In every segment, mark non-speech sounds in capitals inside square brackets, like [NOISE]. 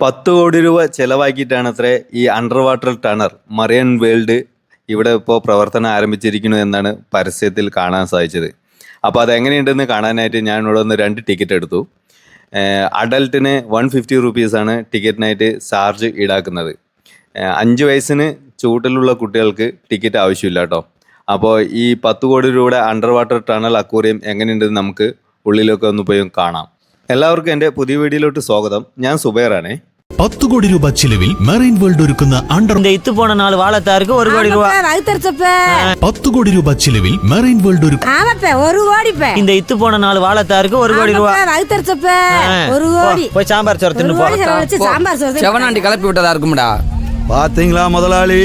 പത്ത് കോടി രൂപ ചെലവാക്കിയിട്ടാണ് അത്രേ ഈ under water tunnel marine world ഇവിടെ ഇപ്പോൾ പ്രവർത്തനം ആരംഭിച്ചിരിക്കുന്നു എന്നാണ് പരസ്യത്തിൽ കാണാൻ സാധിച്ചത്. അപ്പോൾ അതെങ്ങനെയുണ്ടെന്ന് കാണാനായിട്ട് ഞാൻ ഇവിടെ നിന്ന് രണ്ട് ടിക്കറ്റ് എടുത്തു. അഡൽട്ടിന് വൺ ഫിഫ്റ്റി റുപ്പീസാണ് ടിക്കറ്റിനായിട്ട് ചാർജ് ഈടാക്കുന്നത്. അഞ്ച് വയസ്സിന് ചൂട്ടിലുള്ള കുട്ടികൾക്ക് ടിക്കറ്റ് ആവശ്യമില്ല കേട്ടോ. അപ്പോൾ ഈ പത്ത് കോടി രൂപയുടെ അണ്ടർ വാട്ടർ ടണൽ അക്വേറിയം എങ്ങനെയുണ്ടെന്ന് നമുക്ക് ഉള്ളിലൊക്കെ ഒന്ന് പോയി കാണാം. എല്ലാവർക്കും എൻ്റെ പുതിയ വീഡിയോയിലോട്ട് സ്വാഗതം ഞാൻ സുബൈറാണേ പത്ത് കോടി രൂപ ചിലവിൽ മെറൈൻ വേൾഡ് ഒരുക്കുന്ന അണ്ടർ இந்த இத்து போன நாலு வாழைத்தாருக்கு ஒரு கோடி ரூபா வகுத்தரிச்சப்ப പത്ത് കോടി രൂപ ചിലവിൽ മെറൈൻ വേൾഡ് ഒരുക്കുന്ന ஆமாப்ப ஒரு கோடிப்ப இந்த இத்து போன நாலு வாழைத்தாருக்கு ஒரு கோடி ரூபா வகுத்தரிச்சப்ப ஆ. ஒரு போ, கோடி போய் சாம்பார் சோறு ஒரு தின்னு கோடி போ செலவழிச்சு சாம்பார் சோறு செவனாண்டி கிளப்பி விட்டதா இருக்கும்டா பாத்தீங்களா முதலாளி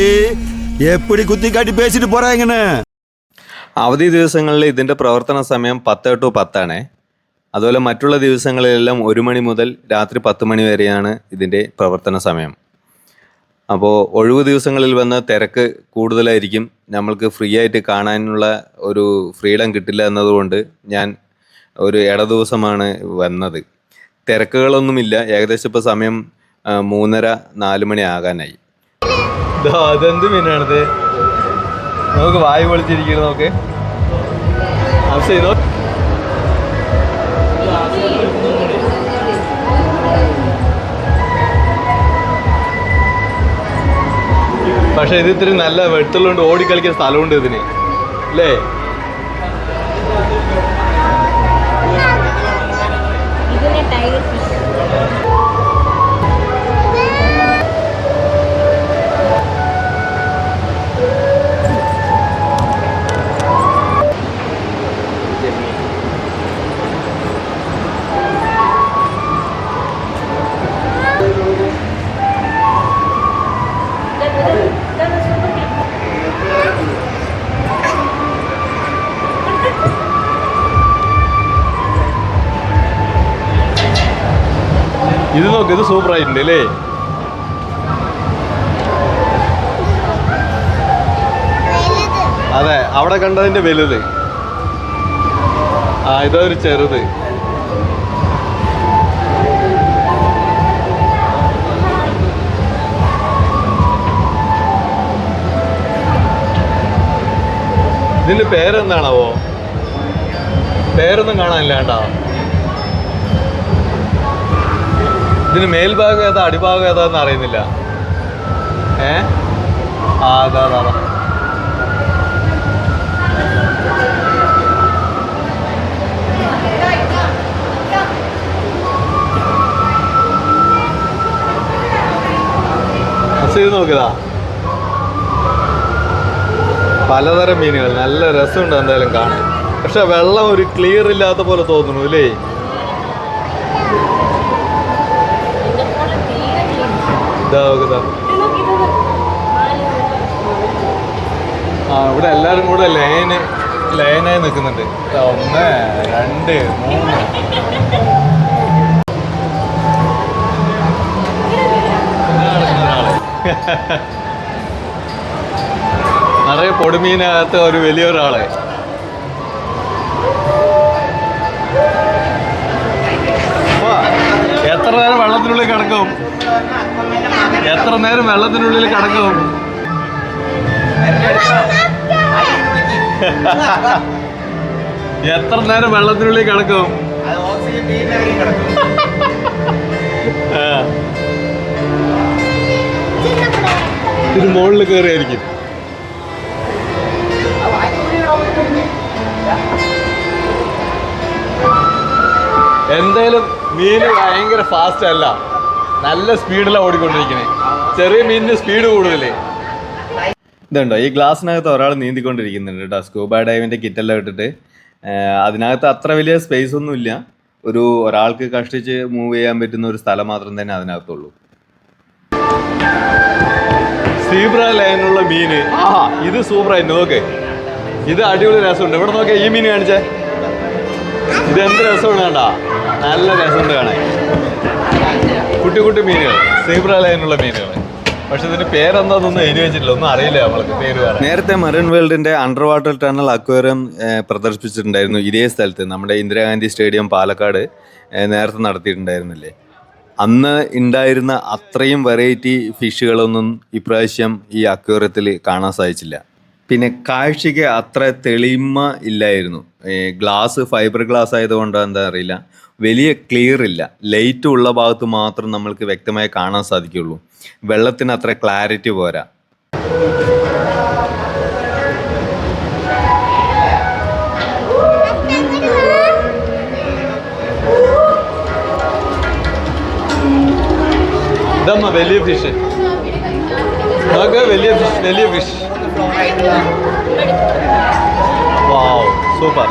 எப்படி குத்தி காட்டி பேசிட்டு போறாங்கன்னு അവധി ദിവസങ്ങളിൽ ഇതിൻ്റെ പ്രവർത്തന സമയം പത്ത് ടു പത്താണേ അതുപോലെ മറ്റുള്ള ദിവസങ്ങളിലെല്ലാം ഒരു മണി മുതൽ രാത്രി പത്ത് മണി വരെയാണ് ഇതിന്റെ പ്രവർത്തന സമയം. അപ്പോൾ ഒഴിവ് ദിവസങ്ങളിൽ വന്ന തിരക്ക് കൂടുതലായിരിക്കും. നമ്മൾക്ക് ഫ്രീ ആയിട്ട് കാണാനുള്ള ഒരു ഫ്രീഡം കിട്ടില്ല എന്നതുകൊണ്ട് ഞാൻ ഒരു ഇട ദിവസമാണ് വന്നത്. തിരക്കുകളൊന്നുമില്ല. ഏകദേശം ഇപ്പോൾ സമയം മൂന്നര നാല് മണി ആകാനായി. അതെന്ത് മീനാണിത്? നമുക്ക് വായു പൊളിച്ചിരിക്കുന്നത് നോക്ക്. പക്ഷെ ഇത് ഇത്തിരി നല്ല വെട്ടുള്ളതുകൊണ്ട് ഓടിക്കളിക്കുന്ന സ്ഥലമുണ്ട് ഇതിന്. അല്ലേ? ഇത് നോക്ക് ഇത് സൂപ്പർ ആയിട്ടുണ്ട് അല്ലേ? അതെ അവിടെ കണ്ടതിന്റെ വലുത്. ആ ഇതൊരു ചെറുത്. ഇതിന്റെ പേരെന്താണാവോ? പേരൊന്നും കാണാനില്ല ഇതിന് മേൽഭാഗം ഏതാ അടിഭാഗം ഏതാന്ന് അറിയുന്നില്ല. ഏ? ആ അതാ അതാ നോക്കിയതാ. പലതരം മീനുകൾ. നല്ല രസമുണ്ട് എന്തായാലും കാണാൻ. പക്ഷെ വെള്ളം ഒരു ക്ലിയർ ഇല്ലാത്ത പോലെ തോന്നുന്നു അല്ലേ ആ ഇവിടെ എല്ലാരും കൂടെ ലൈന് ലൈനായി നിൽക്കുന്നുണ്ട്. ഒന്ന് രണ്ട് മൂന്ന്. നിറയെ പൊടിമീനകത്ത് ഒരു വലിയൊരാളെ. എത്ര നേരം വെള്ളത്തിനുള്ളിൽ കിടക്കും? എത്ര നേരം വെള്ളത്തിനുള്ളിൽ കിടക്കും? എത്ര നേരം വെള്ളത്തിനുള്ളിൽ കിടക്കും. ഇത് മുകളിൽ കയറിയായിരിക്കും. എന്തായാലും മീന് ഭയങ്കര ഫാസ്റ്റ് അല്ല. നല്ല സ്പീഡിലാണ് ഓടിക്കൊണ്ടിരിക്കുന്നത് ചെറിയ മീനിന് സ്പീഡ് കൂടുതലേ. ഇതുണ്ടോ ഈ ഗ്ലാസ്സിനകത്ത് ഒരാൾ നീന്തിക്കൊണ്ടിരിക്കുന്നുണ്ട് കേട്ടോ സ്കൂബ ഡൈവിന്റെ കിറ്റെല്ലാം ഇട്ടിട്ട്. അതിനകത്ത് അത്ര വലിയ സ്പേസ് ഒന്നും ഇല്ല. ഒരു ഒരാൾക്ക് കഷ്ടിച്ച് മൂവ് ചെയ്യാൻ പറ്റുന്ന ഒരു സ്ഥലം മാത്രം തന്നെ അതിനകത്തുള്ളൂ. സീബ്ര ലൈനുള്ള മീൻ ആ ഇത് സൂപ്പറായി നോക്ക്. ഇത് അടിപൊളി രസമുണ്ട്. ഇവിടെ നോക്കിയാ ഈ മീൻ കാണിച്ചേ. ഇത് എന്ത് രസമാണ് കണ്ടാ? നല്ല രസമുണ്ട് കാണാൻ. കുട്ടി കുട്ടി മീനുകൾ. സീബ്ര ലൈനുള്ള മീനുകൾ. പക്ഷെ ഇതിന് പേരെന്താന്നൊന്നും എഴുതി വെച്ചിട്ടില്ല. ഒന്നും അറിയില്ല നമ്മൾക്ക് പേര് നേരത്തെ മറൈൻ വേൾഡിന്റെ അണ്ടർ വാട്ടർ ടണൽ അക്വേറിയം പ്രദർശിപ്പിച്ചിട്ടുണ്ടായിരുന്നു ഇതേ സ്ഥലത്ത്. നമ്മുടെ ഇന്ദിരാഗാന്ധി സ്റ്റേഡിയം പാലക്കാട് നേരത്തെ നടത്തിയിട്ടുണ്ടായിരുന്നില്ലേ? അന്ന് ഉണ്ടായിരുന്ന അത്രയും വെറൈറ്റി ഫിഷുകളൊന്നും ഇപ്രാവശ്യം ഈ അക്വേറിയത്തിൽ കാണാൻ സാധിച്ചില്ല. പിന്നെ കാഴ്ചയ്ക്ക് അത്ര തെളിമ ഇല്ലായിരുന്നു. ഗ്ലാസ് ഫൈബർ ഗ്ലാസ് ആയതുകൊണ്ടോ എന്താ അറിയില്ല. വലിയ ക്ലിയർ ഇല്ല. ലൈറ്റ് ഉള്ള ഭാഗത്ത് മാത്രം നമ്മൾക്ക് വ്യക്തമായി കാണാൻ സാധിക്കുള്ളൂ വെള്ളത്തിന് അത്ര ക്ലാരിറ്റി പോരാ. ഇതമ്മ വലിയ ഫിഷ് നോക്ക് വലിയ ഫിഷ് വലിയ ഫിഷ് വാവ് സൂപ്പർ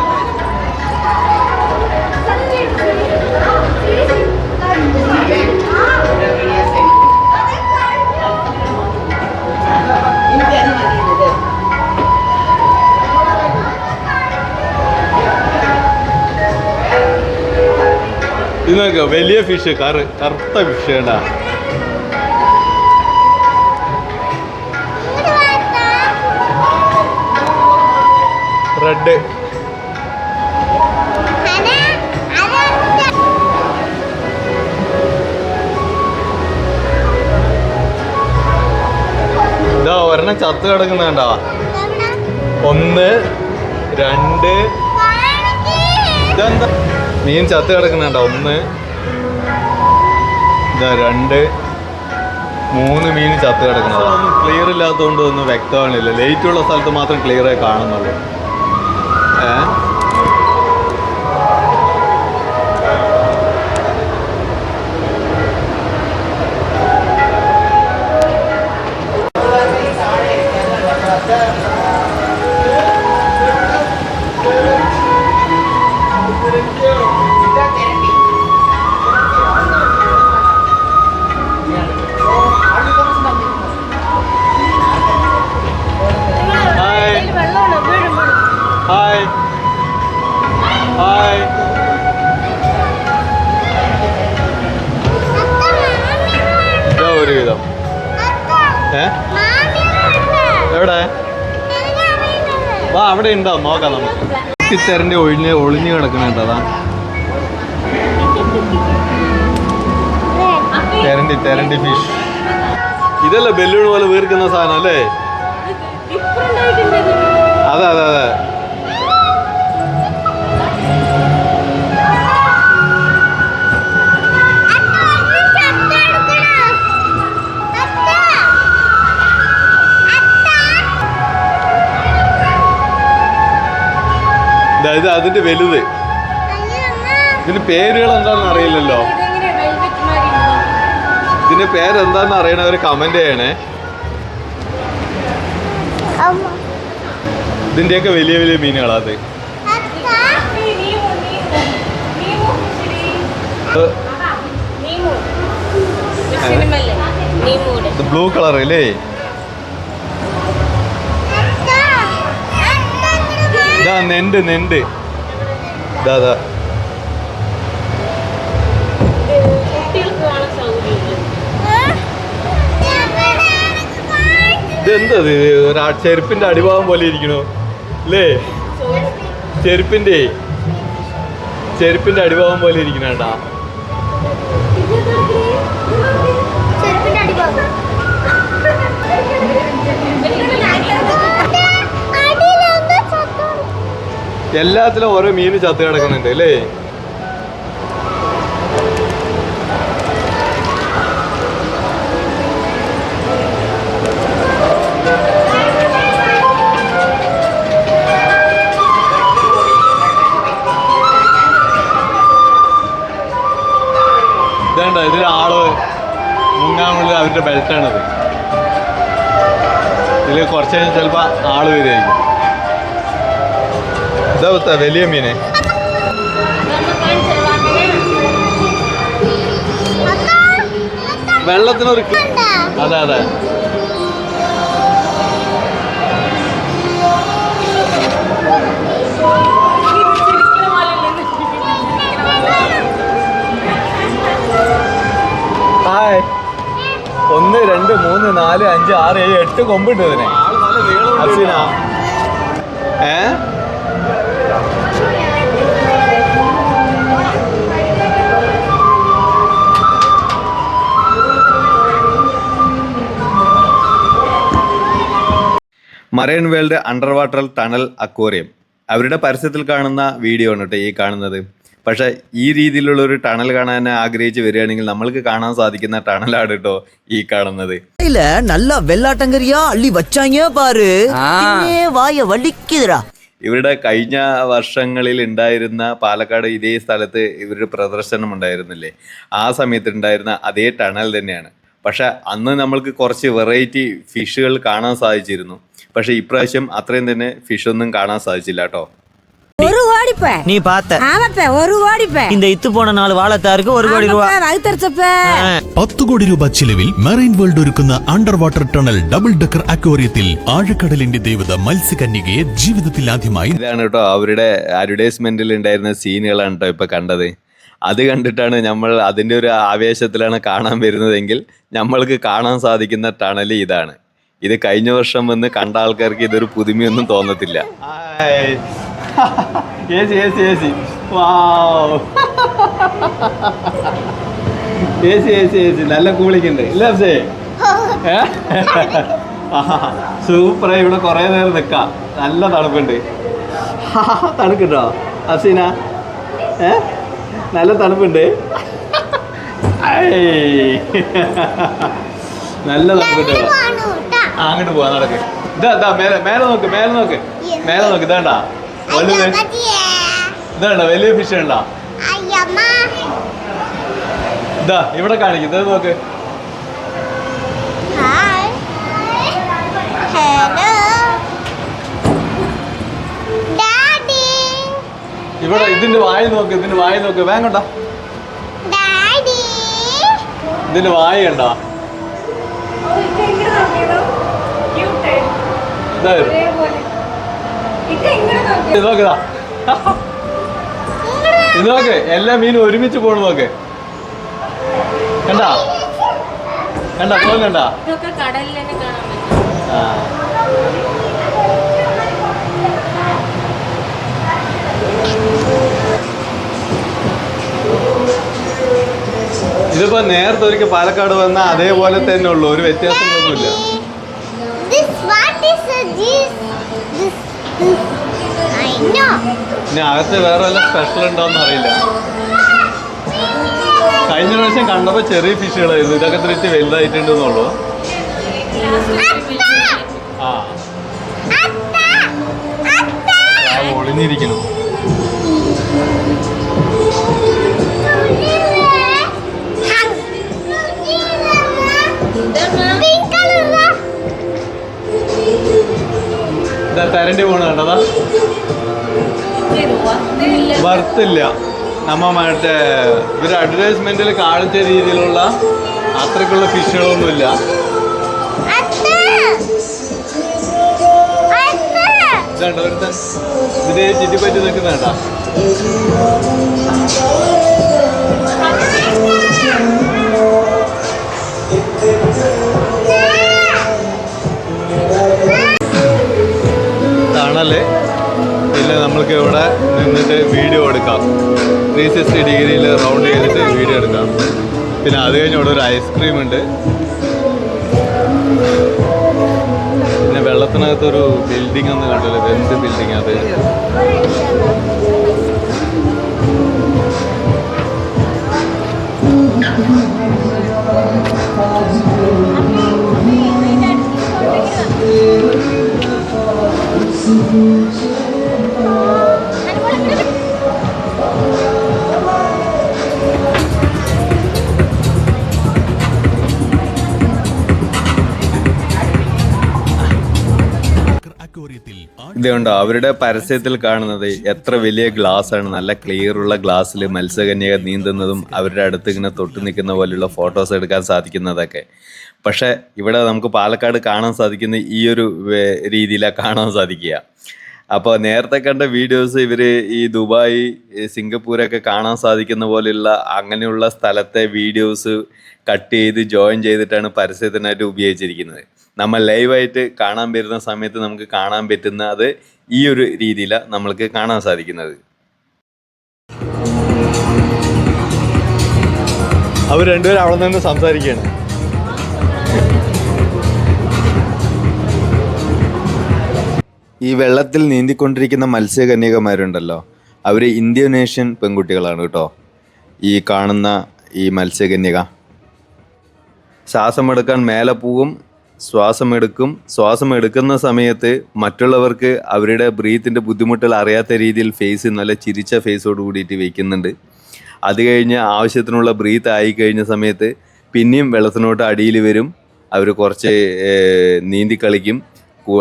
ഇത് നോക്ക് വലിയ ഫിഷ് കറ് കറുത്ത ഫിഷ് റെഡ് ഒരെണ്ണം ചത്ത് കിടക്കുന്നുണ്ടാ? ഒന്ന് രണ്ട്. ഇതെന്താ? മീൻ ചത്ത് കിടക്കുന്നുണ്ടോ? ഒന്ന്. ഇതാ രണ്ട്. മൂന്ന് മീൻ ചത്ത് കിടക്കുന്നതാ ക്ലിയർ ഇല്ലാത്തതുകൊണ്ട് ഒന്നും വ്യക്തമാണില്ല ലൈറ്റ് ഉള്ള സ്ഥലത്ത് മാത്രം ക്ലിയറായി കാണുന്നുള്ളൂ. അവിടെ ഉണ്ടാവും നോക്കാം നമുക്ക്. തിത്തരന്റെ ഒഴിഞ്ഞ് ഒളിഞ്ഞു കിടക്കുന്നുണ്ട് അതാ? തെരണ്ടി തെരണ്ടി ഫിഷ് ഇതല്ലേ ബെല്ലൂൺ പോലെ വീർക്കുന്ന സാധനം അല്ലേ? അതെ അതെ അതെ. ഇത് അതിന്റെ വലുത്. ഇതിന് പേരുകൾ എന്താണെന്ന് അറിയില്ലല്ലോ. ഇതിന്റെ പേരെന്താന്ന് അറിയണവർ കമന്റ് ചെയ്യണേ. ഇതിന്റെയൊക്കെ വലിയ വലിയ മീനുകളാ അത്. ബ്ലൂ കളർ അല്ലേ ഇതാ നെണ്ട് നെണ്ട്. ഇതാ ഇതാ. ഇതെന്താ ഇത് ഒരാ ചെരുപ്പിന്റെ അടിഭാഗം പോലെ ഇരിക്കണു. അല്ലേ ചെരുപ്പിന്റെ ചെരുപ്പിന്റെ അടിഭാഗം പോലെ ഇരിക്കണേട്ടാ എല്ലാത്തിലും ഓരോ മീന് ചത്ത് കിടക്കുന്നുണ്ട് അല്ലേ? ഇതേണ്ട ഇതിലാൾ വേണ്ടി അവരുടെ ബെൽറ്റാണത് ഇതിൽ കുറച്ച് കഴിഞ്ഞാൽ ചിലപ്പോൾ ആൾ വരുമായിരിക്കും ഇതാ പുത്താ വലിയ മീനെ. വെള്ളത്തിനൊരു അതെ അതെ. ഹായ്. ഒന്ന് രണ്ട് മൂന്ന് നാല് അഞ്ച് ആറ് ഏഴ് എട്ട് കൊമ്പുണ്ട് ഇതിനെ. Aseena marine world under water tunnel aquarium. അവരുടെ പരസ്യത്തിൽ കാണുന്ന വീഡിയോ ആണ് കേട്ടോ ഈ കാണുന്നത്. പക്ഷേ ഈ രീതിയിലുള്ള ഒരു ടണൽ കാണാൻ ആഗ്രഹിച്ച് വരികയാണെങ്കിൽ നമ്മൾക്ക് കാണാൻ സാധിക്കുന്ന ടണലാണ് കേട്ടോ ഈ കാണുന്നത്. നല്ല വെള്ളാട്ടങ്കരിയാ അള്ളി വച്ചാങ്ങ വായ ഇവരുടെ കഴിഞ്ഞ വർഷങ്ങളിൽ ഉണ്ടായിരുന്ന പാലക്കാട് ഇതേ സ്ഥലത്ത് ഇവരുടെ പ്രദർശനം ഉണ്ടായിരുന്നില്ലേ? ആ സമയത്ത് ഉണ്ടായിരുന്ന അതേ ടണൽ തന്നെയാണ്. പക്ഷെ അന്ന് നമ്മൾക്ക് കുറച്ച് വെറൈറ്റി ഫിഷുകൾ കാണാൻ സാധിച്ചിരുന്നു. പക്ഷെ ഇപ്രാവശ്യം അത്രയും തന്നെ ഫിഷ് ഒന്നും കാണാൻ സാധിച്ചില്ല കേട്ടോ ஒரு கோடிப்ப நீ பார்த்த ஆமாப்ப ஒரு கோடிப்ப இந்த இத்து போன நாலு வாழைத்தாருக்கு ஒரு கோடி ரூபா வகுத்தரிச்சப்ப പത്ത് കോടി രൂപ ചിലവിൽ മെറൈൻ വേൾഡ് ഒരുക്കുന്ന under water tunnel double decker അക്വേറിയത്തിൽ ആഴക്കടലിന്റെ ദേവത മത്സ്യകന്യകയെ ജീവിതത്തിൽ ആദ്യമായി ഇതാണ് കേട്ടോ അവരുടെ അഡ്വർടൈസ്മെന്റിൽ ഉണ്ടായിരുന്ന സീനുകളാണ് കേട്ടോ ഇപ്പൊ കണ്ടത് അത് കണ്ടിട്ടാണ് നമ്മൾ അതിന്റെ ഒരു ആവേശത്തിലാണ് കാണാൻ വരുന്നതെങ്കിൽ നമ്മൾക്ക് കാണാൻ സാധിക്കുന്ന ടണൽ ഇതാണ് ഇത് കഴിഞ്ഞ വർഷം വന്ന് കണ്ട ആൾക്കാർക്ക് ഇതൊരു പുതുമയൊന്നും തോന്നത്തില്ല. [LAUGHS] [LAUGHS] നല്ല കൂളിംഗ് ഉണ്ട് ഇല്ല [LAUGHS] സൂപ്പറായി ഇവിടെ കുറെ നേരം നിൽക്കാം നല്ല തണുപ്പുണ്ട്. തണുക്കുണ്ടോ? അസീന? ഏ? നല്ല തണുപ്പുണ്ട്. ഐ. നല്ല തണുപ്പുണ്ട്. അങ്ങോട്ട് പോവാ നടക്ക്. ഇതാ ഇതാ മേലെ മേലെ നോക്ക് മേലെ നോക്ക്. മേലെ നോക്ക് ഇതാണ്ടാ. വലുത് ഇതാണ്ട വലിയ ഫിഷ് ഉണ്ടാ. ഇതാ ഇവിടെ കാണിക്കും ഇത് നോക്ക്. ഇവിടെ ഇതിന്റെ വായി നോക്ക് ഇതിന്റെ വായി നോക്ക്. വേങ്ങണ്ട ഇതിന്റെ വായി ഉണ്ടോ ഇതാ ഇത്. ഇത് നോക്കതാ ഇത് നോക്ക്. എല്ലാ മീനും ഒരുമിച്ച് പോണു നോക്ക്. കണ്ടാ? കണ്ടാ? പോകുന്നുണ്ടാ ഇതൊക്കെ കടലിൽ തന്നെ കാണാൻ പറ്റും. ആ. ഇതിപ്പോ നേരത്തെ ഒരിക്കൽ പാലക്കാട് വന്ന അതേപോലെ തന്നെ ഉള്ളു. ഒരു വ്യത്യാസം ഇനി അകത്ത് വേറെ വല്ല സ്പെഷ്യൽ ഉണ്ടോന്ന് അറിയില്ല. കഴിഞ്ഞ പ്രാവശ്യം കണ്ടപ്പോ ചെറിയ ഫിഷുകളായിരുന്നു. ഇതൊക്കെ തിരിച്ച് വലുതായിട്ടുണ്ടെന്നുള്ളൂ. ആ. ആ ഒളിഞ്ഞിരിക്കുന്നു. തരണ്ടി പോണ കണ്ടതാ? വർത്തില്ല നമ്മ മറ്റേ ഇവർ അഡ്വർടൈസ്മെന്റിൽ കാണിച്ച രീതിയിലുള്ള അത്രക്കുള്ള ഫിഷുകളൊന്നുമില്ല. ഇതാണ്ടോ ഒരു ഇതേ ചുറ്റിപ്പറ്റി നിൽക്കുന്നുണ്ട തണൽ പിന്നെ നമ്മൾക്ക് ഇവിടെ നിന്നിട്ട് വീഡിയോ എടുക്കാം. ത്രീ സിക്സ്റ്റി ഡിഗ്രിയിൽ റൗണ്ട് ചെയ്തിട്ട് വീഡിയോ എടുക്കാം. പിന്നെ അത് കഴിഞ്ഞ് ഇവിടെ ഒരു ഐസ്ക്രീം ഉണ്ട്. പിന്നെ വെള്ളത്തിനകത്തൊരു ബിൽഡിംഗ് ഒന്ന് കണ്ടല്ലോ. എന്ത് ബിൽഡിംഗ് അത്? ഇതുകൊണ്ടോ അവരുടെ പരസ്യത്തിൽ കാണുന്നത് എത്ര വലിയ ഗ്ലാസ് ആണ്. നല്ല ക്ലിയർ ഉള്ള ഗ്ലാസ്സിൽ മത്സ്യകന്യക നീന്തുന്നതും അവരുടെ അടുത്ത് ഇങ്ങനെ തൊട്ട് നിൽക്കുന്ന പോലെയുള്ള ഫോട്ടോസ് എടുക്കാൻ സാധിക്കുന്നതൊക്കെ. പക്ഷേ ഇവിടെ നമുക്ക് പാലക്കാട് കാണാൻ സാധിക്കുന്ന ഈ ഒരു രീതിയിലാണ് കാണാൻ സാധിക്കുക. അപ്പോൾ നേരത്തെ കണ്ട വീഡിയോസ് ഇവർ ഈ ദുബായ് സിംഗപ്പൂരൊക്കെ കാണാൻ സാധിക്കുന്ന പോലെയുള്ള അങ്ങനെയുള്ള സ്ഥലത്തെ വീഡിയോസ് കട്ട് ചെയ്ത് ജോയിൻ ചെയ്തിട്ടാണ് പരസ്യത്തിനായിട്ട് ഉപയോഗിച്ചിരിക്കുന്നത്. നമ്മൾ ലൈവായിട്ട് കാണാൻ വരുന്ന സമയത്ത് നമുക്ക് കാണാൻ പറ്റുന്ന അത് ഈ ഒരു രീതിയിലാണ് നമ്മൾക്ക് കാണാൻ സാധിക്കുന്നത്. അവർ രണ്ടുപേരും അവിടെ നിന്ന് സംസാരിക്കുകയാണ്. ഈ വെള്ളത്തിൽ നീന്തിക്കൊണ്ടിരിക്കുന്ന മത്സ്യകന്യകമാരുണ്ടല്ലോ അവർ ഇന്തോനേഷ്യൻ പെൺകുട്ടികളാണ് കേട്ടോ. ഈ കാണുന്ന ഈ മത്സ്യകന്യക. ശ്വാസമെടുക്കാൻ മേലെ പോവും ശ്വാസമെടുക്കും. ശ്വാസം എടുക്കുന്ന സമയത്ത് മറ്റുള്ളവർക്ക് അവരുടെ ബ്രീത്തിന്റെ ബുദ്ധിമുട്ടുകൾ അറിയാത്ത രീതിയിൽ ഫേസ് നല്ല ചിരിച്ച ഫേസോട് കൂടിയിട്ട് വയ്ക്കുന്നുണ്ട് അത് കഴിഞ്ഞ് ആവശ്യത്തിനുള്ള ബ്രീത്ത് ആയി കഴിഞ്ഞ സമയത്ത് പിന്നെയും വെള്ളത്തിനോട്ട് അടിയിൽ വരും. അവർ കുറച്ച് നീന്തി കളിക്കും.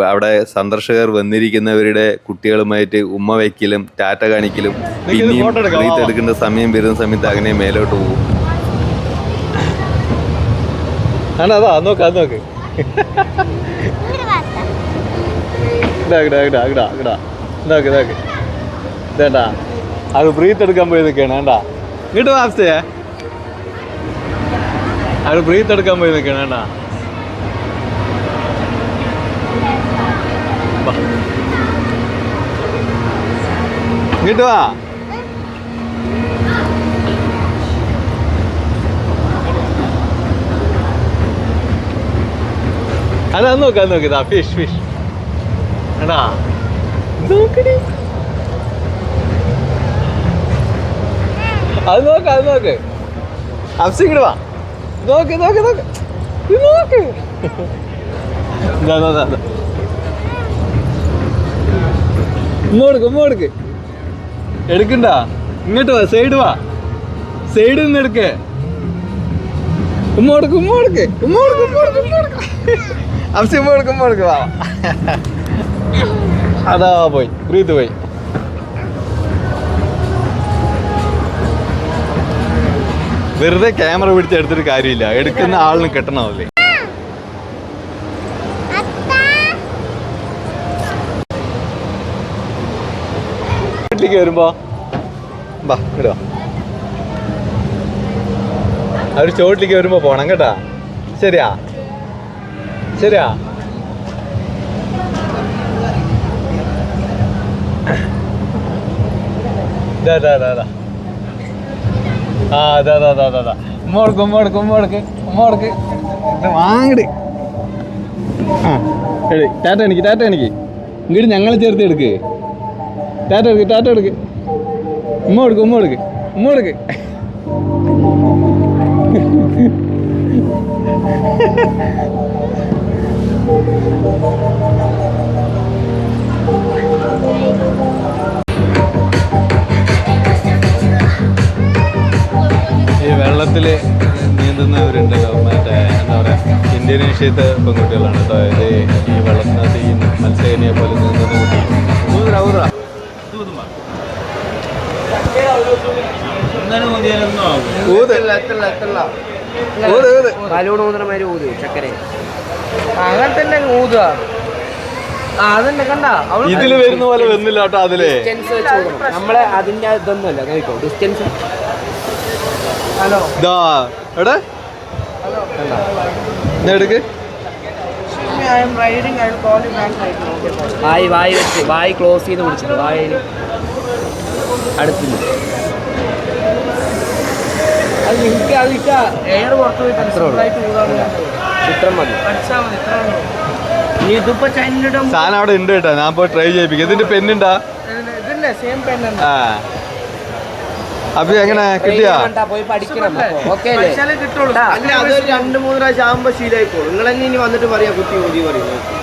അവിടെ സന്ദർശകർ വന്നിരിക്കുന്നവരുടെ കുട്ടികളുമായിട്ട് ഉമ്മ വയ്ക്കലും ടാറ്റ കാണിക്കലും പിന്നെയും എടുക്കേണ്ട സമയം വരുന്ന സമയത്ത് അങ്ങനെ മേലോട്ട് പോകും. അതാ നോക്ക് അത് നോക്ക്. അത് ബ്രീത്ത് എടുക്കാൻ പോയി നിൽക്കുകയാണ് വേണ്ടാ ഇങ്ങോട്ട് വാസ്തേ അത് ബ്രീത്ത് എടുക്കാൻ പോയി നിൽക്കുകയാണ് വേണ്ടാ ഇങ്ങോട്ട് വാ അതാ നോക്ക് അത് ഫിഷ് ഫിഷ് എടാ നോക്കടി. അത് നോക്ക് അത് നോക്ക്. അഫ്സി വാ. നോക്ക് നോക്ക് നോക്ക്. നോക്ക്. ഇതാ, ഇതാ, എടുക്കണ്ട? ഇങ്ങോട്ട് വാ സൈഡ് വാ. സൈഡിൽ നിന്ന് എടുക്ക്. ഉമ്മ കൊടുക്ക് ഉമ്മ കൊടുക്ക് ഉമ്മ കൊടുക്ക് ഉമ്മ കൊടുക്ക് ഉമ്മ കൊടുക്ക്. അഫ്സി ഉമ്മ കൊടുക്ക് ഉമ്മ കൊടുക്ക് വാ. അതാ പോയി പ്രീത് പോയി. വെറുതെ ക്യാമറ പിടിച്ച് എടുത്തിട്ട് കാര്യമില്ല. എടുക്കുന്ന ആളിന് കെട്ടണമല്ലേ? വീട്ടിലേക്ക് വരുമ്പോ ബാ ഇടുക അവർ ചോട്ടിലേക്ക് വരുമ്പോ പോണം കേട്ടാ. ശരിയാ. ശരിയാ. ആ വാങ്ങട് ആ എടി ടാറ്റ എനിക്ക് ടാറ്റ എനിക്ക് ഇങ്ങോട്ട് ഞങ്ങളെ ചേർത്ത് എടുക്ക്. ടാറ്റ എടുക്ക് ടാറ്റ എടുക്ക്. ഉമ്മ എടുക്ക് ഉമ്മ എടുക്ക് ഉമ്മ എടുക്ക് ഈ വെള്ളത്തിൽ നീന്തുന്നവരുണ്ടല്ലോ മറ്റേ എന്താ പറയുക ഇന്ത്യനേഷ്യത്തെ പെൺകുട്ടികളാണ് കേട്ടോ. ഈ വെള്ളത്തിനകത്ത് ഈ മത്സ്യകനിയെ പോലെ നീന്തുന്ന കുട്ടി. ഊറ ഊതറ ഊത്. ബലൂൺ ഊത് ചക്കര. അങ്ങനെ തന്നെ ഊതുക. അതന്നെ കണ്ട. ഇതിൽ വരുന്ന പോലെ വന്നില്ല കേട്ടോ അതിൽ. ഡിസ്റ്റൻസ് വെച്ച് ഊതണം. നമ്മളെ അതിന്റെ ഇതൊന്നുമല്ല. നോക്കോ ഡിസ്റ്റൻസ് ഹലോ ഇതാ എവിടെ? ഇതാ എടുക്ക്. വായി വായി വെച്ച് വായി ക്ലോസ് ചെയ്ത് പിടിച്ചിട്ട് വായിൽ അടുത്തില്ല അത് നിങ്ങൾക്ക് അതിക്ക എയർ പുറത്ത് പോയി ചിത്രം മതി. ഇതിപ്പോ ചൈനയുടെ സാധനം അവിടെ ഉണ്ട് കേട്ടോ. ഞാൻ പോയി ട്രൈ ചെയ്യിപ്പിക്കും. ഇതിന്റെ പെണ്ണുണ്ടാ സെയിം പെണ്ണുണ്ടാ അപ്പൊ എങ്ങനെ കിട്ടിയാ? പോയി പഠിക്കണം. ഓക്കെ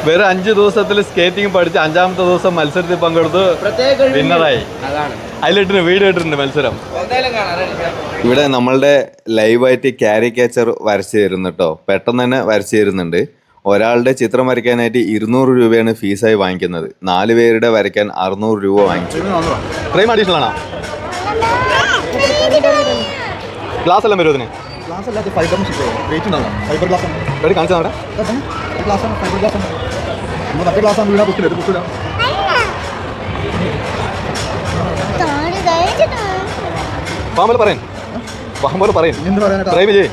വെറും അഞ്ച് ദിവസത്തിൽ സ്കേറ്റിംഗ് പഠിച്ച് അഞ്ചാമത്തെ ദിവസം മത്സരത്തിൽ പങ്കെടുത്ത് വിന്നറായി അതാണ്. അതിലിട്ടിന് വീഡിയോ ഇട്ടിട്ടുണ്ട് മത്സരം. ഇവിടെ നമ്മളുടെ ലൈവായിട്ട് ക്യാരിക്കേച്ചർ വരച്ചു തരുന്നു കേട്ടോ പെട്ടെന്ന് തന്നെ വരച്ചു തരുന്നുണ്ട് ഒരാളുടെ ചിത്രം വരയ്ക്കാനായിട്ട് ഇരുന്നൂറ് രൂപയാണ് ഫീസായി വാങ്ങിക്കുന്നത്. നാല് പേരുടെ വരയ്ക്കാൻ അറുന്നൂറ് രൂപ വാങ്ങിച്ചു. ട്രെയിൻ അഡീഷണൽ ആണോ? ഗ്ലാസ് എല്ലാം വരും അതിന് എവിടെ കാണിച്ചാൽ അവിടെ. താടി കഴിച്ചിട്ടാ പാമ്പൽ പറയും. പാമ്പൽ പറയും. ഡ്രൈവ് ചെയ്യേ.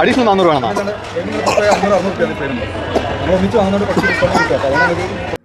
അഡീഷണൽ നാന്നൂറ് വേണം ഒന്നിച്ച് വാങ്ങുന്നതുകൊണ്ട് കുറച്ച് ഡിസ്കൗണ്ട് കിട്ടും അപ്പോൾ അതാണ്